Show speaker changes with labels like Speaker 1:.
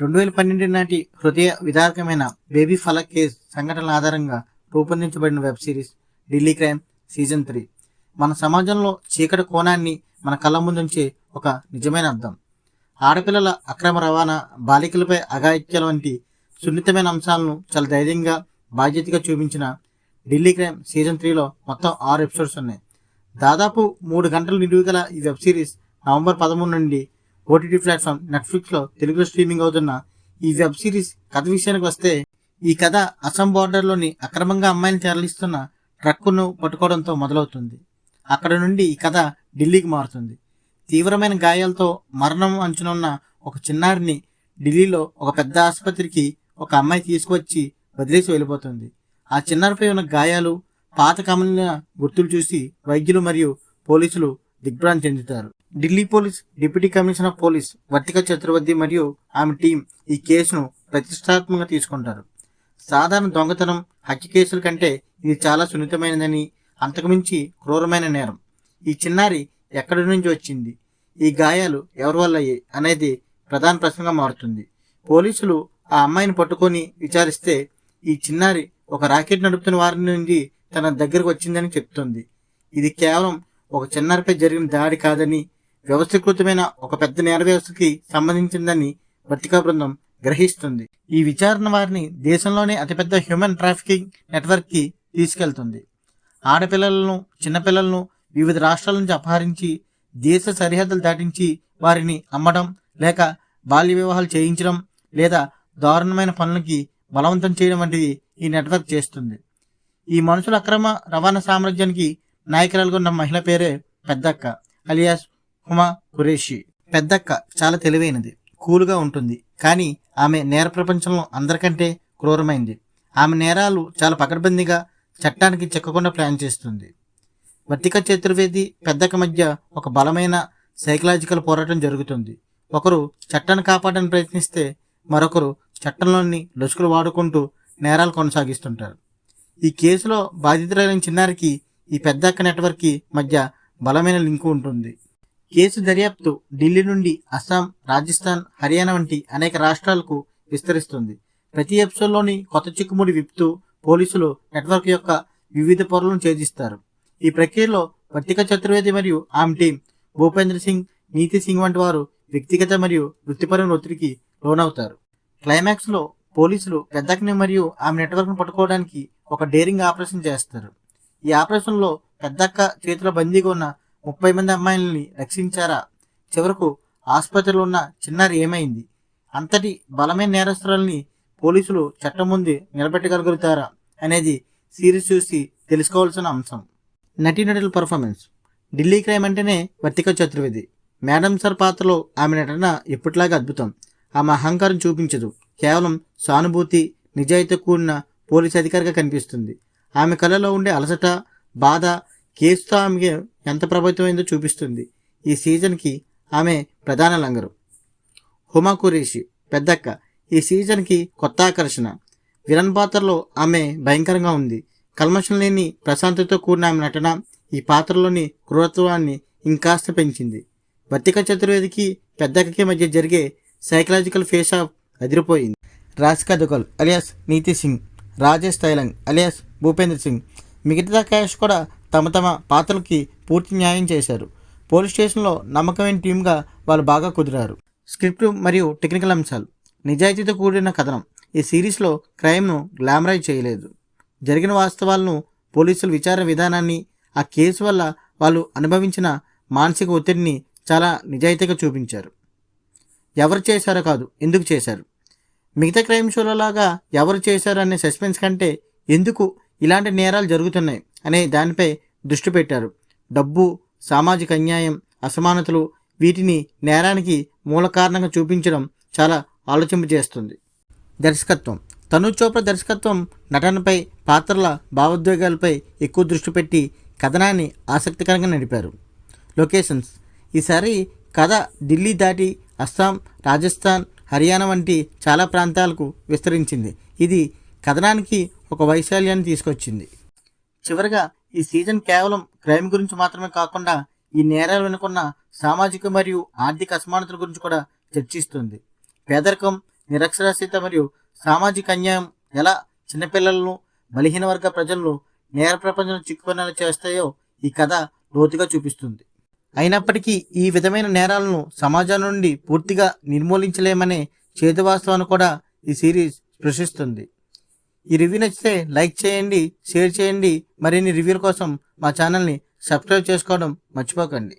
Speaker 1: రెండు వేల పన్నెండు నాటి హృదయ విదారకమైన బేబీ ఫలక్ కేస్ సంఘటనల ఆధారంగా రూపొందించబడిన web series Delhi crime season three. మన సమాజంలో చీకటి కోణాన్ని మన కళ్ళ ముందుంచే ఒక నిజమైన అర్థం ఆడపిల్లల అక్రమ రవాణా బాలికలపై అఘాయిత్యాల వంటి సున్నితమైన అంశాలను చాలా ధైర్యంగా బాధ్యతగా చూపించిన ఢిల్లీ క్రైమ్ సీజన్ త్రీలో మొత్తం ఆరు ఎపిసోడ్స్ ఉన్నాయి. దాదాపు మూడు గంటల నిలువ గల ఈ వెబ్ సిరీస్ నవంబర్ పదమూడు నుండి ఓటీటీ ప్లాట్ఫామ్ నెట్ఫ్లిక్స్లో తెలుగులో స్ట్రీమింగ్ అవుతున్న ఈ వెబ్ సిరీస్ కథ విషయానికి వస్తే ఈ కథ అస్సాం బార్డర్లోని అక్రమంగా అమ్మాయిని తరలిస్తున్న ట్రక్కును పట్టుకోవడంతో మొదలవుతుంది. అక్కడ నుండి ఈ కథ ఢిల్లీకి మారుతుంది. తీవ్రమైన గాయాలతో మరణం అంచునున్న ఒక చిన్నారిని ఢిల్లీలో ఒక పెద్ద ఆసుపత్రికి ఒక అమ్మాయి తీసుకువచ్చి వదిలేసి వెళ్ళిపోతుంది. ఆ చిన్నారిపై ఉన్న గాయాలు పాత కమలిన గుర్తులు చూసి వైద్యులు మరియు పోలీసులు దిగ్భ్రాంతి చెందుతారు. Delhi police deputy commissioner police Vartika Chaturvedi మరియు ఆమె టీం ఈ కేసును ప్రతిష్టాత్మకంగా తీసుకుంటారు. సాధారణ దొంగతనం హత్య కేసుల కంటే ఇది చాలా సున్నితమైనదని అంతకుమించి క్రూరమైన నేరం. ఈ చిన్నారి ఎక్కడి నుంచి వచ్చింది? ఈ గాయాలు ఎవరి వల్ల అయ్యాయి? అనేది ప్రధాన ప్రశ్నగా మారుతుంది. పోలీసులు ఆ అమ్మాయిని పట్టుకొని విచారిస్తే ఈ చిన్నారి ఒక రాకెట్ నడుపుతున్న వారి నుండి తన దగ్గరకు వచ్చిందని చెప్తుంది. ఇది కేవలం ఒక చిన్నారిపై జరిగిన దాడి కాదని వ్యవస్థీకృతమైన ఒక పెద్ద నేర వ్యవస్థకి సంబంధించిందని పట్టికా బృందం గ్రహిస్తుంది. ఈ విచారణ వారిని దేశంలోనే అతిపెద్ద హ్యూమన్ ట్రాఫికింగ్ నెట్వర్క్కి తీసుకెళ్తుంది. ఆడపిల్లలను చిన్నపిల్లలను వివిధ రాష్ట్రాల నుంచి అపహరించి దేశ సరిహద్దులు దాటించి వారిని అమ్మడం లేక బాల్య వివాహాలు చేయించడం లేదా దారుణమైన పనులకి బలవంతం చేయడం వంటివి ఈ నెట్వర్క్ చేస్తుంది. ఈ మనుషుల అక్రమ రవాణా సామ్రాజ్యానికి నాయకురాలుగా ఉన్న మహిళ పేరే పెద్దక్క అలియాస్ హుమా ఖురేషి పెద్దక్క చాలా తెలివైనది కూల్గా ఉంటుంది. కానీ ఆమె నేర ప్రపంచంలో అందరికంటే క్రూరమైంది. ఆమె నేరాలు చాలా పకడ్బందీగా చట్టానికి చిక్కకుండా ప్లాన్ చేస్తుంది. వర్తిక చతుర్వేది పెద్దక మధ్య ఒక బలమైన సైకలాజికల్ పోరాటం జరుగుతుంది. ఒకరు చట్టాన్ని కాపాడని ప్రయత్నిస్తే మరొకరు చట్టంలోని లొసుకులు వాడుకుంటూ నేరాలు కొనసాగిస్తుంటారు. ఈ కేసులో బాధితులైన చిన్నారికి ఈ పెద్దక్క నెట్వర్క్కి మధ్య బలమైన లింకు ఉంటుంది. కేసు దర్యాప్తు ఢిల్లీ నుండి అస్సాం రాజస్థాన్ హర్యానా వంటి అనేక రాష్ట్రాలకు విస్తరిస్తుంది. ప్రతి ఎపిసోడ్లోని కొత్త చిక్కుముడి విప్తూ పోలీసులు నెట్వర్క్ యొక్క వివిధ పొరలను ఛేదిస్తారు. ఈ ప్రక్రియలో వర్తిక చతుర్వేది మరియు ఆమె టీం భూపేంద్ర సింగ్ నీతి సింగ్ వంటి వారు వ్యక్తిగత మరియు వృత్తిపరమైన ఒత్తిడికి లోనవుతారు. క్లైమాక్స్లో పోలీసులు పెద్దక్ని మరియు ఆమె నెట్వర్క్ను పట్టుకోవడానికి ఒక డేరింగ్ ఆపరేషన్ చేస్తారు. ఈ ఆపరేషన్లో పెద్దక్క చేతిలో బందీగా ఉన్న ముప్పై మంది అమ్మాయిల్ని రక్షించారా? చివరకు ఆసుపత్రిలో ఉన్న చిన్నారి ఏమైంది? అంతటి బలమైన నేరస్తురాల్ని పోలీసులు చట్టం ముందు నిలబెట్టగలుగుతారా అనేది సిరీస్ చూసి తెలుసుకోవాల్సిన అంశం. నటీనటుల పర్ఫార్మెన్స్ ఢిల్లీ క్రైమ్ అంటేనే వర్తిక చతుర్వేది. మేడం సార్ పాత్రలో ఆమె నటన ఎప్పటిలాగా అద్భుతం. ఆమె అహంకారం చూపించదు. కేవలం సానుభూతి నిజాయితీ కూడిన పోలీస్ అధికారిగా కనిపిస్తుంది. ఆమె కళలో ఉండే అలసట బాధ కేసుతో ఆమెకి ఎంత ప్రభావితమైందో చూపిస్తుంది. ఈ సీజన్కి ఆమె ప్రధాన లంగరు. హుమా కురేషి పెద్దక్క. ఈ సీజన్కి కొత్త ఆకర్షణ. విలన్ పాత్రలో ఆమె భయంకరంగా ఉంది. కల్మషం లేని ప్రశాంతతో కూడిన ఆమె నటన ఈ పాత్రలోని క్రూరత్వాన్ని ఇంకాస్త పెంచింది. భర్తిక చతుర్వేదికి పెద్దక్కకి మధ్య జరిగే సైకలాజికల్ ఫేస్ ఆఫ్ అదిరిపోయింది. Rasika Dugal alias Neeti Singh Rajesh Tailang alias Bhupendra Singh. మిగతా క్యాష్ కూడా తమ తమ పాత్రలకి పూర్తి న్యాయం చేశారు. పోలీస్ స్టేషన్లో నమ్మకమైన టీంగా వాళ్ళు బాగా కుదిరారు. స్క్రిప్ట్ మరియు టెక్నికల్ అంశాలు. నిజాయితీతో కూడిన కథనం. ఈ సిరీస్లో క్రైమ్ను గ్లామరైజ్ చేయలేదు. జరిగిన వాస్తవాలను పోలీసుల విచారణ విధానాన్ని ఆ కేసు వల్ల వాళ్ళు అనుభవించిన మానసిక ఒత్తిడిని చాలా నిజాయితీగా చూపించారు. ఎవరు చేశారో కాదు ఎందుకు చేశారు? మిగతా క్రైమ్ షోలలాగా ఎవరు చేశారు అనే సస్పెన్స్ కంటే ఎందుకు ఇలాంటి నేరాలు జరుగుతున్నాయి అనే దానిపై దృష్టి పెట్టారు. డబ్బు సామాజిక అన్యాయం అసమానతలు వీటిని నేరానికి మూల కారణంగా చూపించడం చాలా ఆలోచింపజేస్తుంది దర్శకత్వం. తను చోప్రా దర్శకత్వం నటనపై పాత్రల భావోద్వేగాలపై ఎక్కువ దృష్టి పెట్టి కథనాన్ని ఆసక్తికరంగా నడిపారు. లొకేషన్స్. ఈసారి కథ ఢిల్లీ దాటి అస్సాం రాజస్థాన్ హర్యానా వంటి చాలా ప్రాంతాలకు విస్తరించింది. ఇది కథనానికి ఒక వైశాల్యాన్ని తీసుకొచ్చింది. చివరగా ఈ సీజన్ కేవలం క్రైమ్ గురించి మాత్రమే కాకుండా ఈ నేరాలు వెనుకున్న సామాజిక మరియు ఆర్థిక అసమానతల గురించి కూడా చర్చిస్తుంది. పేదరికం నిరక్షరాస్యత మరియు సామాజిక అన్యాయం ఎలా చిన్నపిల్లలను బలహీన వర్గ ప్రజలను నేర ప్రపంచం చిక్కుకునేలా చేస్తాయో ఈ కథ లోతుగా చూపిస్తుంది. అయినప్పటికీ ఈ విధమైన నేరాలను సమాజం నుండి పూర్తిగా నిర్మూలించలేమనే చేదు వాస్తవాన్ని కూడా ఈ సిరీస్ స్పృశిస్తుంది ఈ రివ్యూ నచ్చితే లైక్ చేయండి షేర్ చేయండి. మరిన్ని రివ్యూల కోసం మా ఛానల్ని సబ్స్క్రైబ్ చేసుకోవడం మర్చిపోకండి.